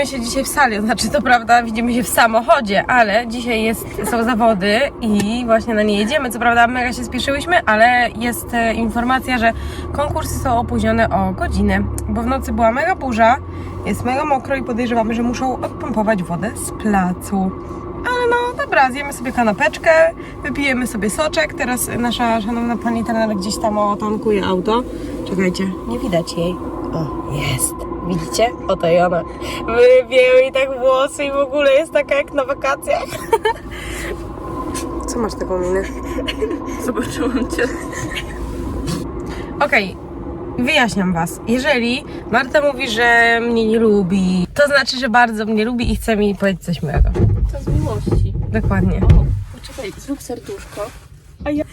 widzimy się dzisiaj w sali, znaczy to prawda, widzimy się w samochodzie, ale dzisiaj jest, są zawody i właśnie na nie jedziemy. Co prawda mega się spieszyłyśmy, ale jest e, informacja, że konkursy są opóźnione o godzinę, bo w nocy była mega burza, jest mega mokro i podejrzewamy, że muszą odpompować wodę z placu. Ale no dobra, zjemy sobie kanapeczkę, wypijemy sobie soczek. Teraz nasza szanowna pani trener gdzieś tam otonkuje auto. Czekajcie, nie widać jej. O, jest. Widzicie? Oto i ona. Wybiegł jej tak włosy i w ogóle jest taka jak na wakacjach. Co masz taką minę? Zobaczyłam cię. Okej, wyjaśniam was. Jeżeli Marta mówi, że mnie nie lubi, to znaczy, że bardzo mnie lubi i chce mi powiedzieć coś miłego. To z miłości. Dokładnie. O, poczekaj, zrób serduszko. A ja...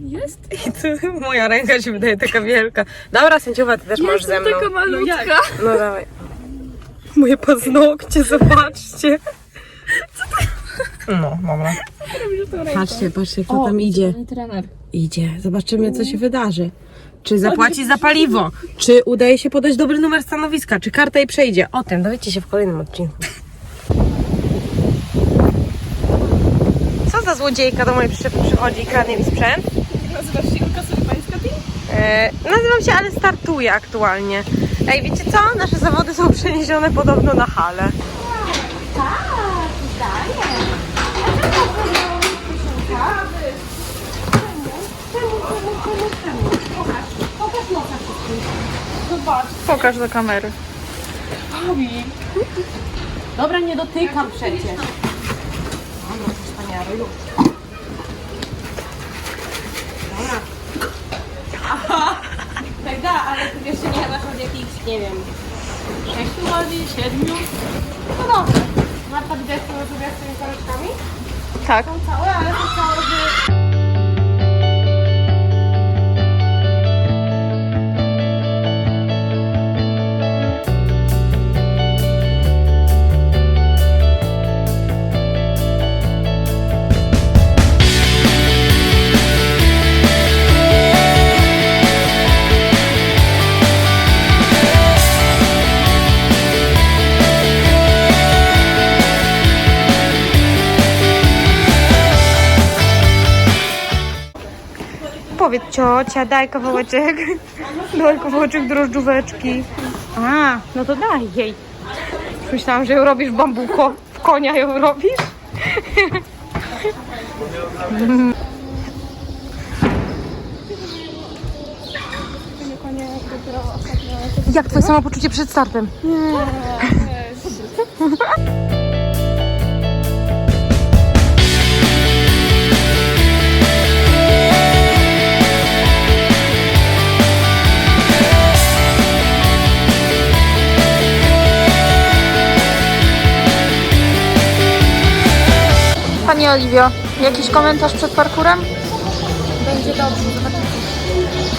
Jest? I tu moja ręka się wydaje taka wielka. Dobra, sędziowa, ty też masz ze mną. taka malutka. No dawaj. Moje paznokcie, zobaczcie. No, dobra. Patrzcie, patrzcie, kto tam idzie. trener. Idzie. Zobaczymy, co się wydarzy. Czy zapłaci za paliwo? Czy udaje się podać dobry numer stanowiska? Czy karta jej przejdzie? O tym dowiecie się w kolejnym odcinku. Co za złodziejka do mojej przy- przychodzi i kradnie mi sprzęt? Nazywasz się Julka Solipańska Team? E, nazywam się, ale startuję aktualnie. Ej, wiecie co? Nasze zawody są przeniesione podobno na halę. Pokaż do kamery. Dobra, nie dotykam przecież. Dobra, wspaniale, już. Dobra. Aha, tak da, ale ty wiesz, że nie masz od jakichś, nie wiem, 6 godzin, 7. No dobrze. Widziałeś, co zrobiłaś z tymi koreczkami? Tak. Są całe, ale to całe, że... ciocia, daj kawałeczek. Daj kawałeczek drożdżóweczki. A, no to daj jej. Myślałam, że ją robisz w bambuko. W konia ją robisz? Jak twoje samopoczucie przed startem? Pani Oliwio, jakiś komentarz przed parkurem? Będzie dobrze, zobaczymy.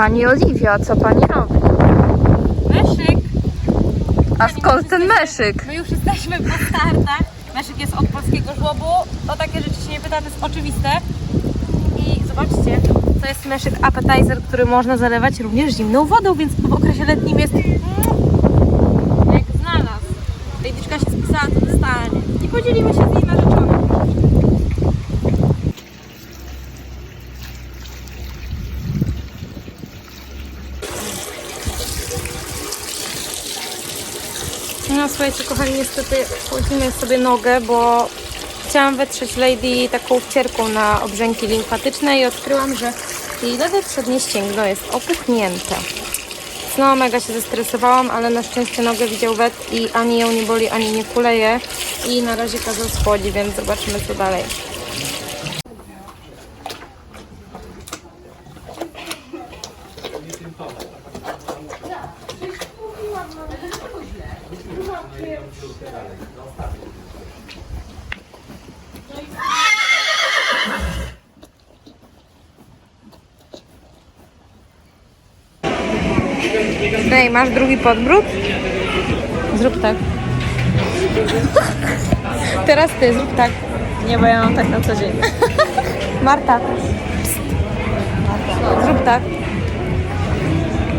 Pani Oliwia, co pani robi? Meszyk. A skąd ten meszyk? My już jesteśmy po startach. Meszyk jest od polskiego żłobu. O takie rzeczy się nie pyta, to jest oczywiste. I zobaczcie, to jest meszyk appetizer, który można zalewać również zimną wodą, więc w okresie letnim jest mm, jak znalazł. Lejdiczka się spisała, to dostanie. I podzielimy się z niej narzeczonym. No słuchajcie kochani, niestety chłodzimy sobie nogę, bo chciałam wetrzeć Lady taką wcierką na obrzęki limfatyczne i odkryłam, że jej lewe przednie ścięgno jest opuchnięte. No, mega się zestresowałam, ale na szczęście nogę widział wet i ani ją nie boli, ani nie kuleje. I na razie kazał schodzi, więc zobaczymy co dalej. Ej, masz drugi podbród? Zrób tak. Teraz ty, zrób tak. Nie, bo ja mam tak na co dzień. Marta. Zrób tak.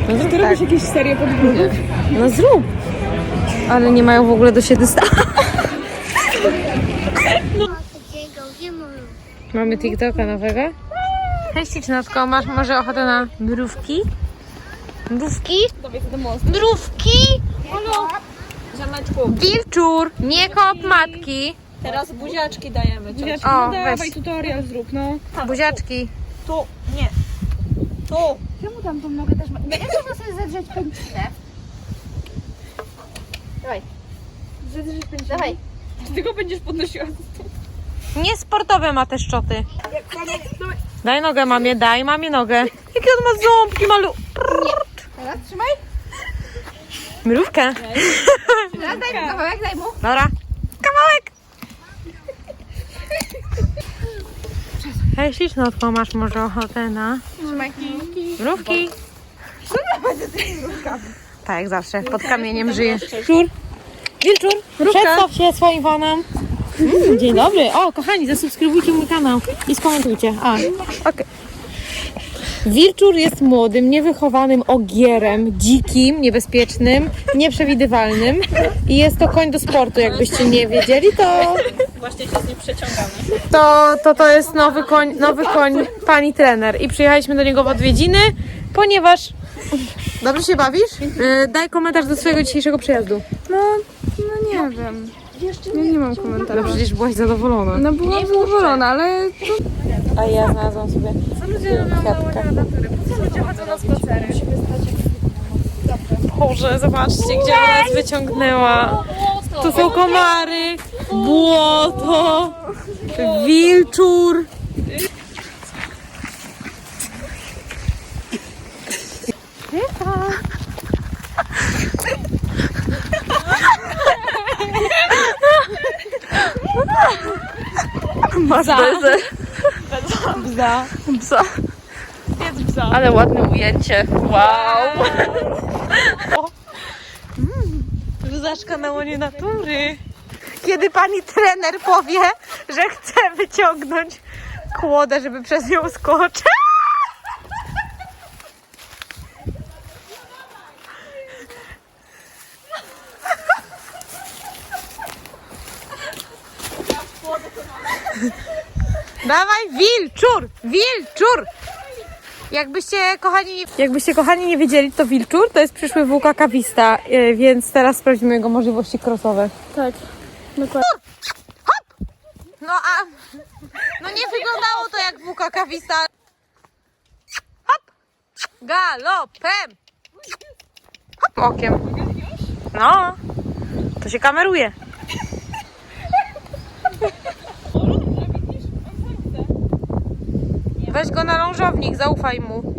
No zrób tak. jakieś serie podbródek. No zrób. Ale nie mają w ogóle do siebie sta. Mamy TikToka nowego. Cześć Licznotko, masz może ochotę na mrówki? Mrówki? Mrówki? Ziomeczku, Wilczur, nie kop matki. teraz buziaczki dajemy. Buziaczki. O, No Dawaj weź. tutorial zrób, no. Buziaczki. Tu, nie. Tu. Czemu tam tą nogę też ma? Jak można sobie zedrzeć pęcinę? Dawaj. Zedrzeć pęcinę? Dawaj. Ty tylko będziesz podnosiła. Niesportowe ma te szczoty. Daj nogę mamie, daj mamie nogę. Jakie on ma ząbki malu. Teraz trzymaj. Mrówkę. Teraz daj mu kawałek, daj mu. Dobra. Kawałek. Hej, ślicznotko, masz może ochotę na Trzymaj. mrówki? Tak, jak zawsze. Pod kamieniem żyjesz. Czur. Wilczur, przedstaw się swoim fanom. Mm, dzień dobry. O, kochani, zasubskrybujcie mój kanał i skomentujcie. A, okej. Wilczur jest młodym, niewychowanym ogierem, dzikim, niebezpiecznym, nieprzewidywalnym i jest to koń do sportu, jakbyście nie wiedzieli, to Właśnie się z nim przeciągamy. to, to, to jest nowy koń, nowy koń pani trener i przyjechaliśmy do niego w odwiedziny, ponieważ... Dobrze się bawisz? Yy, daj komentarz do swojego dzisiejszego przyjazdu. No, no nie wiem. Ja nie mam komentarza. No przecież byłaś zadowolona. No byłam zadowolona, ale A ja znalazłam sobie kwiatka. Boże, zobaczcie, gdzie ona nas wyciągnęła. Tu są komary, błoto, wilczur. Masz bezę. Bza. Bza. Jest bza. Ale ładne ujęcie. Wow. Bluzaczka na łonie natury. Kiedy pani trener powie, że chce wyciągnąć kłodę, żeby przez nią skoczyć. Dawaj, wilczur! Wilczur! Jakbyście kochani, jakbyście kochani nie wiedzieli, to Wilczur to jest przyszły włóka kawista, yy, więc teraz sprawdzimy jego możliwości crossowe. tak. Dokładnie. No a no nie wyglądało to jak włóka kawista. Hop! Galopem! Hop okiem. No, to się kameruje. Weź go na lążownik, zaufaj mu.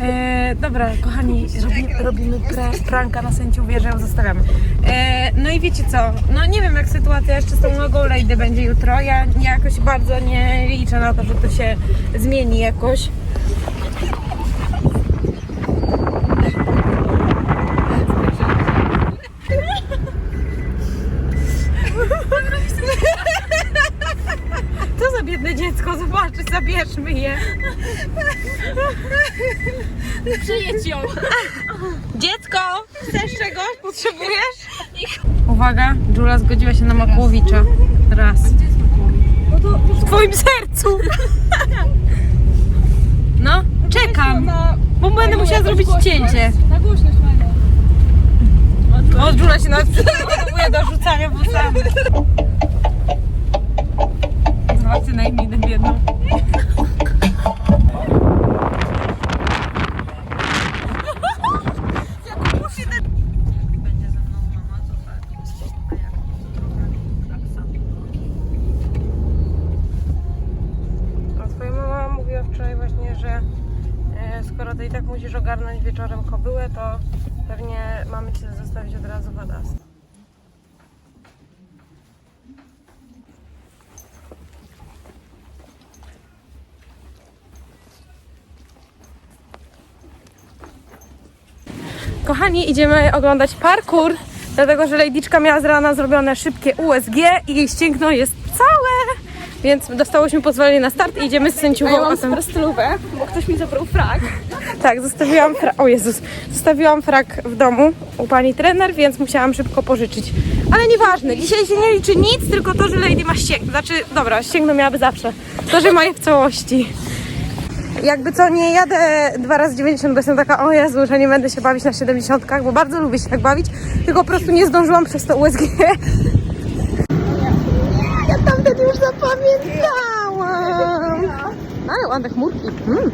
E, dobra, kochani, robi, robimy pra, pranka na sędzią wieżę, zostawiamy. E, no i wiecie co, no nie wiem jak sytuacja jeszcze z tą nogą Lady będzie jutro. Ja jakoś bardzo nie liczę na to, że to się zmieni jakoś. Co za biedne dziecko, zobaczcie, zabierzmy je. Przyjedź ją. Dziecko, chcesz czegoś? Potrzebujesz? Uwaga, Jula zgodziła się na Makłowicza. Raz. W twoim sercu. No, czekam. Bo będę musiała zrobić cięcie. Na głośność fajna. O, Jula się nawet przygotowuje do rzucania włosami. Zobaczcie na minę biedną. i tak musisz ogarnąć wieczorem kobyłę, to pewnie mamy Cię zostawić od razu w Adas. Kochani, idziemy oglądać parkour, dlatego że Lejdiczka miała z rana zrobione szybkie USG i jej ścięgno jest całe, więc dostałyśmy pozwolenie na start i idziemy z sędziową o tym. stylówę, bo ktoś mi zabrał frak. Tak, zostawiłam fra- o Jezus, zostawiłam frak w domu u pani trener, więc musiałam szybko pożyczyć. Ale nieważne, dzisiaj się nie liczy nic, tylko to, że Lady ma ścięgno. Znaczy, dobra, ścięgno miałaby zawsze. To, że ma je w całości. Jakby co, nie jadę dwa razy 90, bo jestem taka, o Jezu, że nie będę się bawić na 70, bo bardzo lubię się tak bawić, tylko po prostu nie zdążyłam przez to USG. Ja tamten już zapamiętałam. Ale ładne chmurki. Mm.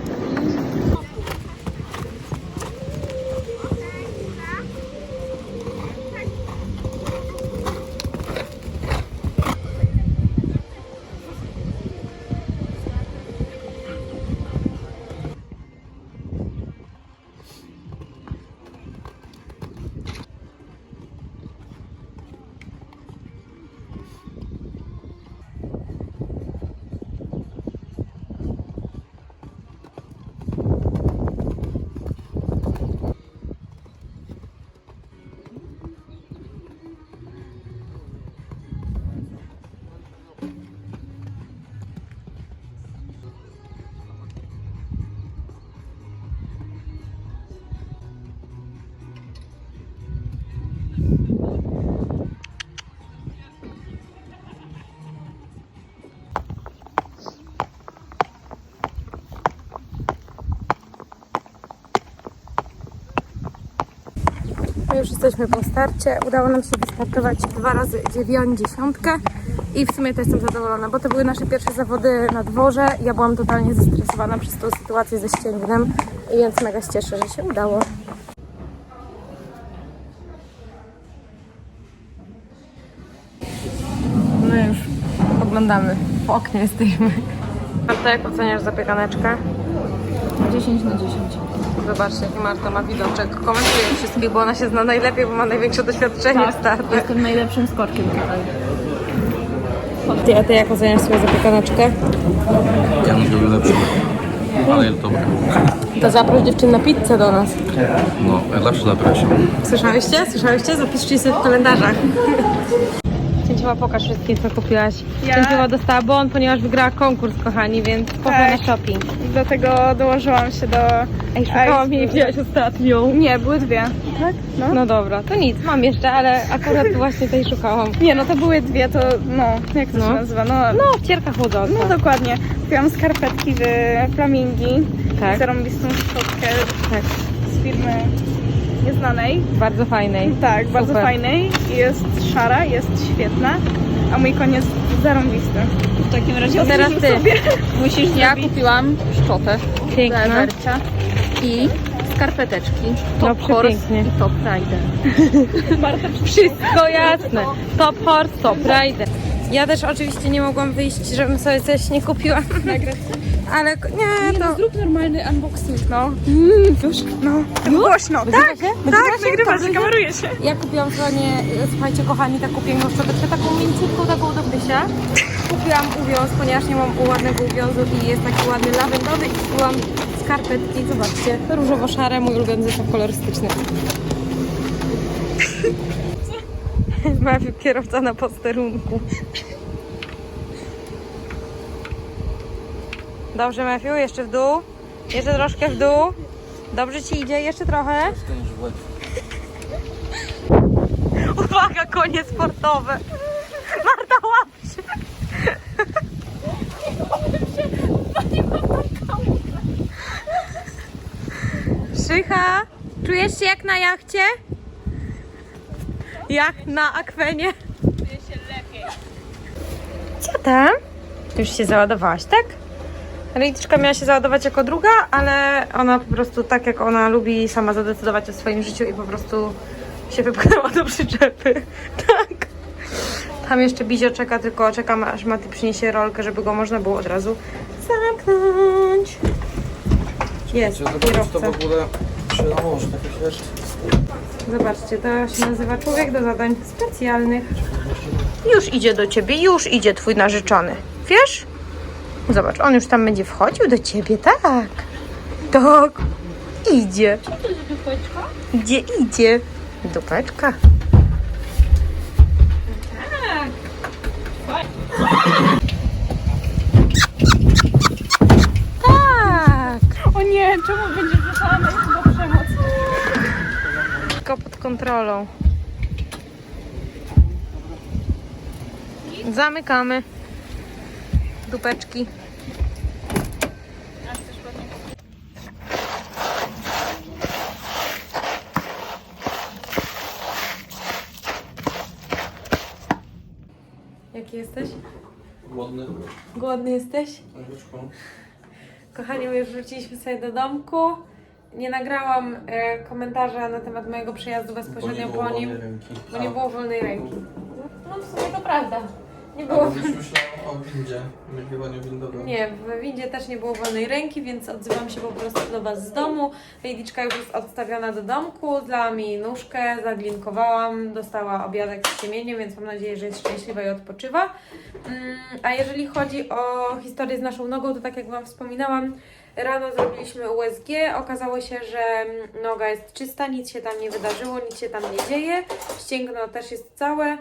Już jesteśmy po starcie. Udało nam się wystartować dwa razy dziewiątdziesiątkę i w sumie to jestem zadowolona, bo to były nasze pierwsze zawody na dworze. Ja byłam totalnie zestresowana przez tą sytuację ze ścięgnem, więc mega się cieszę, że się udało. My już oglądamy. Po oknie jesteśmy. Marta, jak oceniasz zapiekaneczkę? 10 na 10. Zobaczcie, jaki Marta ma widoczek. Komentuje wszystkich, bo ona się zna najlepiej, bo ma największe doświadczenie w startach. Jestem najlepszym skoczkiem tutaj. Ty, a ty jak oceniasz swoją zapiekaneczkę? Ja bym zrobił lepszy. Ale jest dobre. To zaproś dziewczyn na pizzę do nas. No, ja zawsze zapraszam. Słyszałyście? Słyszałyście? Zapiszcie sobie w komentarzach. Cięciowa, pokaż wszystkie, co kupiłaś. Ja- Cięciowa dostała bon, ponieważ wygrała konkurs, kochani, więc poszła Tak. na shopping. Dlatego dołożyłam się do... Ej, szukałam jej, wzięłaś ostatnią. Nie, były dwie. Tak? No. No dobra, to nic, mam jeszcze, ale akurat właśnie tej szukałam. Nie, no to były dwie, to no, jak to No. się nazywa? No, No, wcierka chłodząca. no dokładnie. Kupiłam skarpetki w Flamingi. Tak. Zarąbistą szczotkę Tak, z firmy nieznanej. bardzo fajnej. Tak, bardzo Super. fajnej. Jest szara, jest świetna. A mój koniec zarąbisty. W takim razie To teraz ty. musisz Ja kupiłam szczotę Piękna. Evercia i skarpeteczki. No, Top Horse przepięknie. i Top Rider. Wszystko jasne. Top horse, top rider. Ja też oczywiście nie mogłam wyjść, żebym sobie coś nie kupiła. Ale k- nie, to... Zrób normalny unboxing. No. No. Głośno. Tak, tak, nagrywa się, kameruje się. Ja kupiłam sobie, słuchajcie kochani, taką piękną szczoteczkę, taką mięciutką, taką do pysia. Kupiłam uwiąz, ponieważ nie mam ładnego uwiązu i jest taki ładny lawendowy i kupiłam skarpetki, zobaczcie, różowo-szare, mój ulubiony zestaw kolorystyczny. Mawiu, kierowca na posterunku. Dobrze, Mafiu, jeszcze w dół. Jeszcze troszkę w dół. Dobrze ci idzie, jeszcze trochę. Uwaga, konie sportowe. Marta, łap się. Szycha, czujesz się jak na jachcie? Jak na akwenie? Czuję się lepiej. Co tam? Ty już się załadowałaś, tak? Rejtyczka miała się załadować jako druga, ale ona po prostu tak jak ona lubi sama zadecydować o swoim życiu i po prostu się wypchnęła do przyczepy. Tak. Tam jeszcze Bizio czeka, tylko czekam aż Maty przyniesie rolkę, żeby go można było od razu zamknąć. Jest, kierowca. w ogóle się nałoży takie rzeczy? Zobaczcie, to się nazywa człowiek do zadań specjalnych. Już idzie do ciebie, już idzie twój narzeczony. Wiesz? Zobacz, on już tam będzie wchodził do ciebie, tak. Tak. Idzie. Idzie, idzie. Dupeczka. Tak. O nie, czemu będzie wrzucała na chyba przemoc? Wszystko pod kontrolą. Zamykamy. Dupeczki. Jaki jesteś? Głodny? Głodny jesteś? Kochani, my już wróciliśmy sobie do domku. Nie nagrałam e, komentarza na temat mojego przyjazdu bezpośrednio po nim, bo nie było wolnej ręki. No w sumie to prawda. Nie było Bo już myślałam o windzie. Nie windowe. Nie, w windzie też nie było wolnej ręki, więc odzywam się po prostu do Was z domu. Lejdiczka już jest odstawiona do domku, dała mi nóżkę, zaglinkowałam, dostała obiadek z ciemieniem, więc mam nadzieję, że jest szczęśliwa i odpoczywa. Mm, A jeżeli chodzi o historię z naszą nogą, to tak jak Wam wspominałam, rano zrobiliśmy USG, okazało się, że mm, noga jest czysta, nic się tam nie wydarzyło, nic się tam nie dzieje, ścięgno też jest całe mm,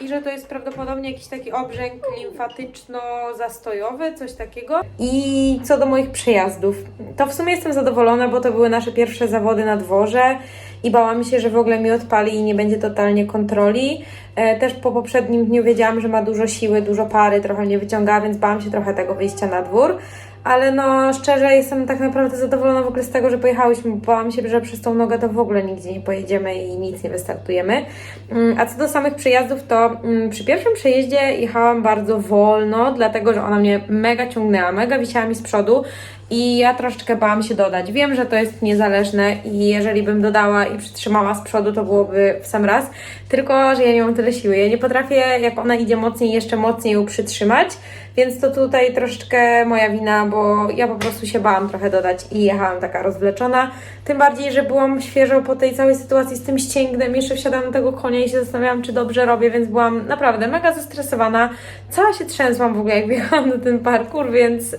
i że to jest prawdopodobnie jakiś taki obrzęk limfatyczno-zastojowy, coś takiego. I co do moich przejazdów, to w sumie jestem zadowolona, bo to były nasze pierwsze zawody na dworze i bałam się, że w ogóle mi odpali i nie będzie totalnie kontroli. E, Też po poprzednim dniu wiedziałam, że ma dużo siły, dużo pary, trochę nie wyciąga, więc bałam się trochę tego wyjścia na dwór. Ale no, szczerze jestem tak naprawdę zadowolona w ogóle z tego, że pojechałyśmy, bo bałam się, że przez tą nogę to w ogóle nigdzie nie pojedziemy i nic nie wystartujemy. Mm, A co do samych przejazdów, to mm, przy pierwszym przejeździe jechałam bardzo wolno, dlatego że ona mnie mega ciągnęła, mega wisiała mi z przodu i ja troszeczkę bałam się dodać. Wiem, że to jest niezależne i jeżeli bym dodała i przytrzymała z przodu, to byłoby w sam raz, tylko że ja nie mam tyle siły. Ja nie potrafię, jak ona idzie mocniej, jeszcze mocniej ją przytrzymać, więc to tutaj troszeczkę moja wina, bo ja po prostu się bałam trochę dodać i jechałam taka rozwleczona. Tym bardziej, że byłam świeżo po tej całej sytuacji z tym ścięgnem, jeszcze wsiadałam na tego konia i się zastanawiałam, czy dobrze robię, więc byłam naprawdę mega zestresowana. Cała się trzęsłam w ogóle, jak wjechałam na ten parkour, więc yy,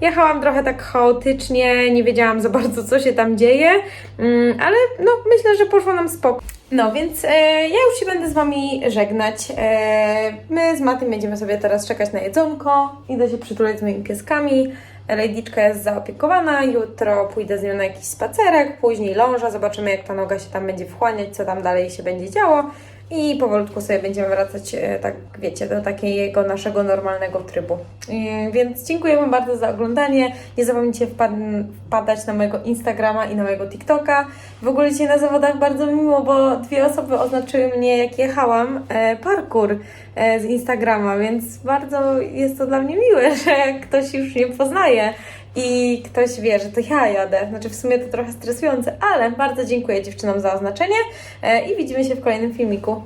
jechałam trochę tak chaotycznie, nie wiedziałam za bardzo, co się tam dzieje, mm, ale no myślę, że poszło nam spoko. No więc e, ja już się będę z Wami żegnać. E, my z Matym będziemy sobie teraz czekać na jedzonko. Idę się przytulać z moimi pieskami. Lejdiczka jest zaopiekowana. Jutro pójdę z nią na jakiś spacerek, później ląża. Zobaczymy, jak ta noga się tam będzie wchłaniać, co tam dalej się będzie działo. I powolutku sobie będziemy wracać, e, tak wiecie, do takiego naszego normalnego trybu. E, Więc dziękuję Wam bardzo za oglądanie. Nie zapomnijcie wpad- wpadać na mojego Instagrama i na mojego TikToka. W ogóle dzisiaj na zawodach bardzo mi miło, bo dwie osoby oznaczyły mnie, jak jechałam, e, parkour z Instagrama, więc bardzo jest to dla mnie miłe, że ktoś już mnie poznaje i ktoś wie, że to ja jadę. Znaczy w sumie to trochę stresujące, ale bardzo dziękuję dziewczynom za oznaczenie e, i widzimy się w kolejnym filmiku.